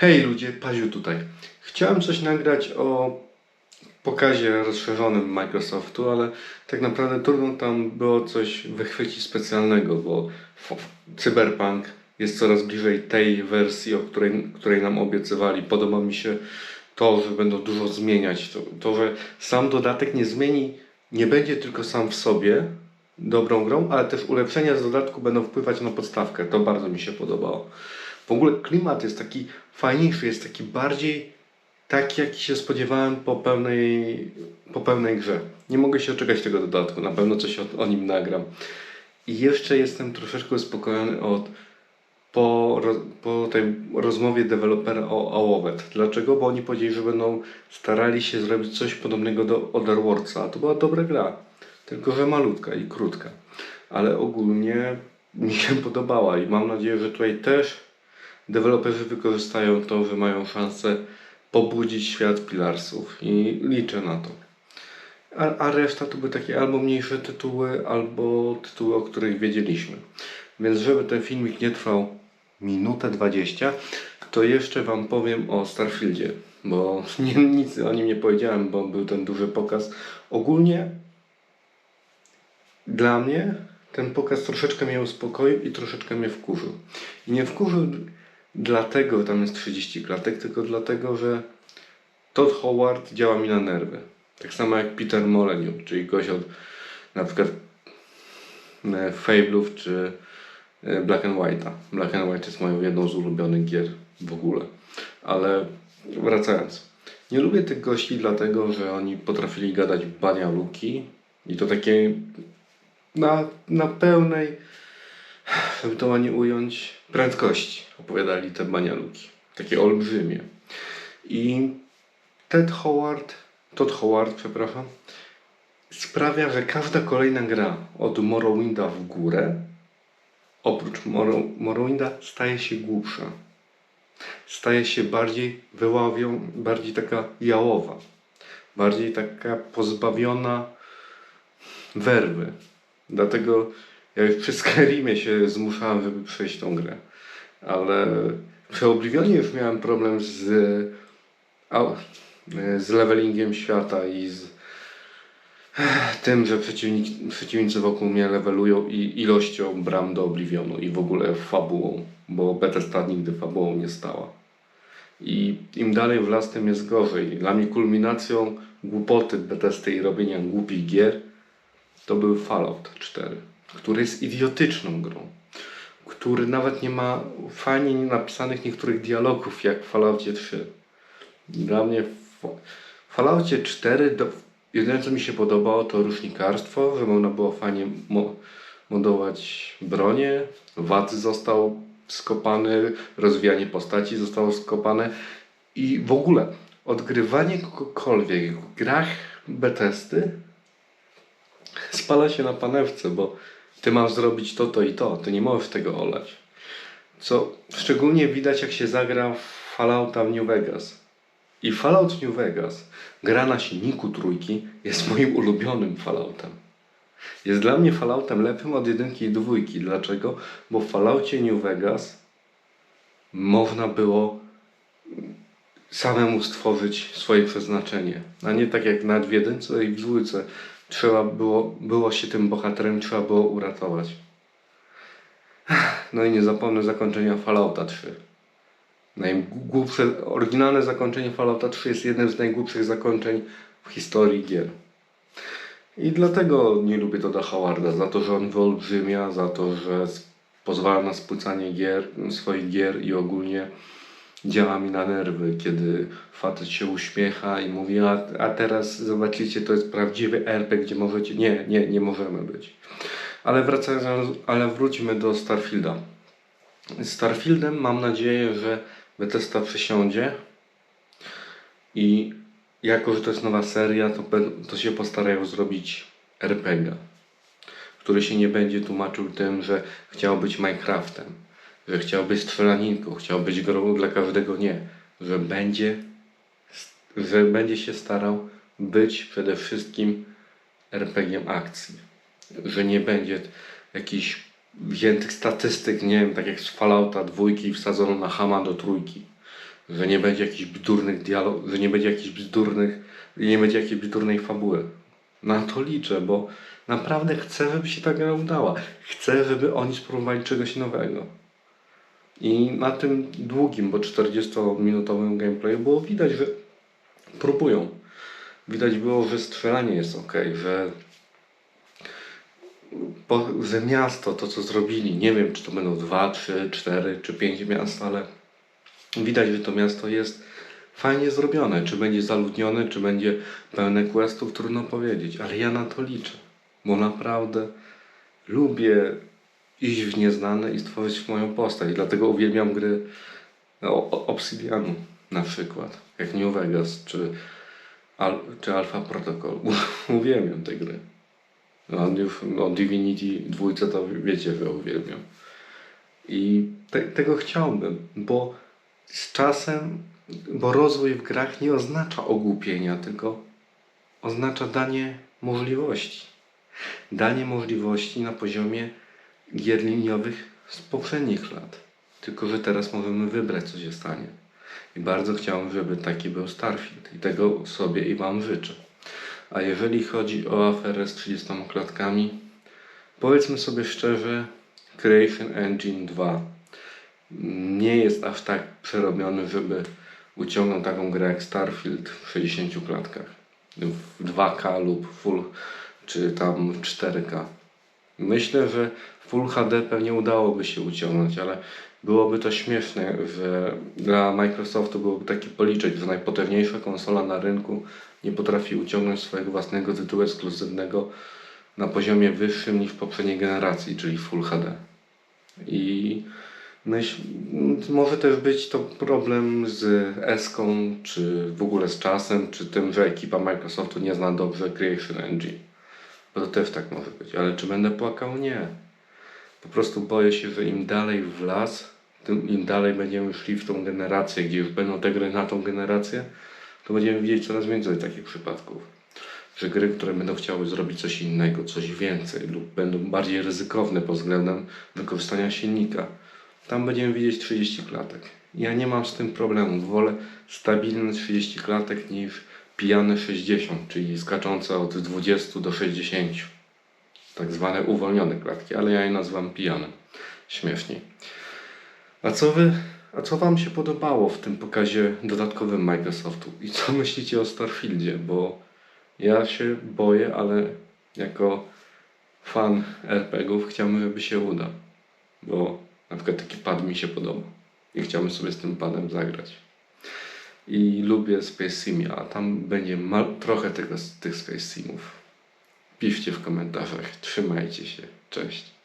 Hej ludzie, Paziu tutaj. Chciałem coś nagrać o pokazie rozszerzonym Microsoftu, ale tak naprawdę trudno tam było coś wychwycić specjalnego, bo Cyberpunk jest coraz bliżej tej wersji, o której, której nam obiecywali. Podoba mi się to, że będą dużo zmieniać. To, to, że sam dodatek nie zmieni, nie będzie tylko sam w sobie dobrą grą, ale też ulepszenia z dodatku będą wpływać na podstawkę. To bardzo mi się podobało. W ogóle klimat jest taki fajniejszy, jest taki bardziej taki, jaki się spodziewałem po pełnej, po pełnej grze. Nie mogę się doczekać tego dodatku, na pewno coś o, o nim nagram. I jeszcze jestem troszeczkę uspokojony od po, po tej rozmowie dewelopera o Owet. Dlaczego? Bo oni powiedzieli, że będą starali się zrobić coś podobnego do Other Worldsa. A to była dobra gra, tylko że malutka i krótka. Ale ogólnie mi się podobała i mam nadzieję, że tutaj też deweloperzy wykorzystają to, że mają szansę pobudzić świat Pilarsów i liczę na to. A, a reszta to były takie albo mniejsze tytuły, albo tytuły, o których wiedzieliśmy. Więc żeby ten filmik nie trwał minutę 20, to jeszcze Wam powiem o Starfieldzie, bo nie, nic o nim nie powiedziałem, bo był ten duży pokaz. Ogólnie dla mnie ten pokaz troszeczkę mnie uspokoił i troszeczkę mnie wkurzył. I nie wkurzył dlatego, tam jest 30 klatek, tylko dlatego, że Todd Howard działa mi na nerwy. Tak samo jak Peter Molyneux, czyli gość od na przykład e, Fable'ów czy e, Black and White'a. Black and White jest moją jedną z ulubionych gier w ogóle. Ale wracając. Nie lubię tych gości dlatego, że oni potrafili gadać bania luki i to takie na, na pełnej, żeby to ująć, prędkości opowiadali te banialuki. Takie olbrzymie. I Ted Howard, Todd Howard, przepraszam, sprawia, że każda kolejna gra od Morrowinda w górę, oprócz Morrow, Morrowinda, staje się głupsza. Staje się bardziej wyławią, bardziej taka jałowa. Bardziej taka pozbawiona werwy. Dlatego ja już przy Skyrimie się zmuszałem, żeby przejść tą grę. Ale przy Oblivionie już miałem problem z, z levelingiem świata i z tym, że przeciwnicy wokół mnie levelują i ilością bram do Oblivionu i w ogóle fabułą, bo Bethesda nigdy fabułą nie stała. I im dalej w las, tym jest gorzej. Dla mnie kulminacją głupoty Bethesdy i robienia głupich gier to był Fallout 4, który jest idiotyczną grą, który nawet nie ma fajnie napisanych niektórych dialogów jak w Falloutie 3. Dla mnie w Falloutie 4 do, jedyne co mi się podobało to rusznikarstwo, że można było fajnie mo, modować bronię, wad został skopany, rozwijanie postaci zostało skopane i w ogóle odgrywanie kogokolwiek w grach Bethesdy spala się na panewce, bo ty masz zrobić to, to i to. Ty nie możesz tego olać. Co szczególnie widać, jak się zagra w Fallouta w New Vegas. I Fallout New Vegas, gra na silniku trójki, jest moim ulubionym Falloutem. Jest dla mnie Falloutem lepszym od jedynki i dwójki. Dlaczego? Bo w Falloutie New Vegas można było samemu stworzyć swoje przeznaczenie. A nie tak jak na jedynce i w dwójce. Trzeba było, było się tym bohaterem, trzeba było uratować. No i nie zapomnę zakończenia Fallouta 3. Najgłupsze, oryginalne zakończenie Fallouta 3 jest jednym z najgłupszych zakończeń w historii gier. I dlatego nie lubię Toda Howarda, za to, że on wyolbrzymia, za to, że pozwala na spłycanie gier, swoich gier i ogólnie działa mi na nerwy, kiedy facet się uśmiecha i mówi, a, a teraz zobaczycie, to jest prawdziwy RPG, gdzie możecie... Nie, nie, nie możemy być. Ale wracając, ale wróćmy do Starfielda. Starfieldem mam nadzieję, że Bethesda przysiądzie i jako, że to jest nowa seria, to, to się postarają zrobić RPG, który się nie będzie tłumaczył tym, że chciał być Minecraftem, że chciał być strzelaninką, chciał być grą dla każdego, nie. Że będzie, że będzie się starał być przede wszystkim RPG akcji. Że nie będzie jakichś wziętych statystyk, nie wiem, tak jak z Fallouta dwójki wsadzono na Hama do trójki. że nie będzie jakichś bzdurnych dialogów, że nie będzie jakichś bzdurnych, nie będzie jakiejś bzdurnej fabuły. Na to liczę, bo naprawdę chcę, żeby się ta gra udała. Chcę, żeby oni spróbowali czegoś nowego. I na tym długim, bo 40-minutowym gameplayu było widać, że próbują. Widać było, że strzelanie jest ok, że, bo, że miasto, to co zrobili, nie wiem czy to będą 2, 3, 4 czy 5 miast, ale widać, że to miasto jest fajnie zrobione. Czy będzie zaludnione, czy będzie pełne questów, trudno powiedzieć, ale ja na to liczę, bo naprawdę lubię iść w nieznane i stworzyć moją postać. Dlatego uwielbiam gry Obsidianu na przykład, jak New Vegas czy, Al, czy Alpha Protocol. uwielbiam te gry. No, już o Divinity dwójce to wiecie, że uwielbiam. I te, tego chciałbym, bo z czasem, bo rozwój w grach nie oznacza ogłupienia, tylko oznacza danie możliwości. Danie możliwości na poziomie gier liniowych z poprzednich lat. Tylko, że teraz możemy wybrać, co się stanie. I bardzo chciałbym, żeby taki był Starfield. I tego sobie i Wam życzę. A jeżeli chodzi o aferę z 30 klatkami, powiedzmy sobie szczerze, Creation Engine 2 nie jest aż tak przerobiony, żeby uciągnął taką grę jak Starfield w 60 klatkach. W 2K lub Full, czy tam 4K. Myślę, że Full HD pewnie udałoby się uciągnąć, ale byłoby to śmieszne, że dla Microsoftu byłoby taki policzek, że najpotężniejsza konsola na rynku nie potrafi uciągnąć swojego własnego tytułu ekskluzywnego na poziomie wyższym niż poprzedniej generacji, czyli Full HD. I myśl, może też być to problem z Eską, czy w ogóle z czasem, czy tym, że ekipa Microsoftu nie zna dobrze Creation Engine. Bo to też tak może być. Ale czy będę płakał? Nie. Po prostu boję się, że im dalej w las, tym im dalej będziemy szli w tą generację, gdzie już będą te gry na tą generację, to będziemy widzieć coraz więcej takich przypadków. Że gry, które będą chciały zrobić coś innego, coś więcej lub będą bardziej ryzykowne pod względem wykorzystania silnika, tam będziemy widzieć 30 klatek. Ja nie mam z tym problemu. Wolę stabilne 30 klatek niż pijane 60, czyli skaczące od 20 do 60. Tak zwane uwolnione klatki, ale ja je nazywam pijane. Śmieszniej. A co wy, a co wam się podobało w tym pokazie dodatkowym Microsoftu? I co myślicie o Starfieldzie? Bo ja się boję, ale jako fan RPGów chciałbym, żeby się uda. Bo na przykład taki pad mi się podoba. I chciałbym sobie z tym padem zagrać. I lubię Space Sim, a tam będzie trochę tego, tych Space Simów. Piszcie w komentarzach. Trzymajcie się. Cześć.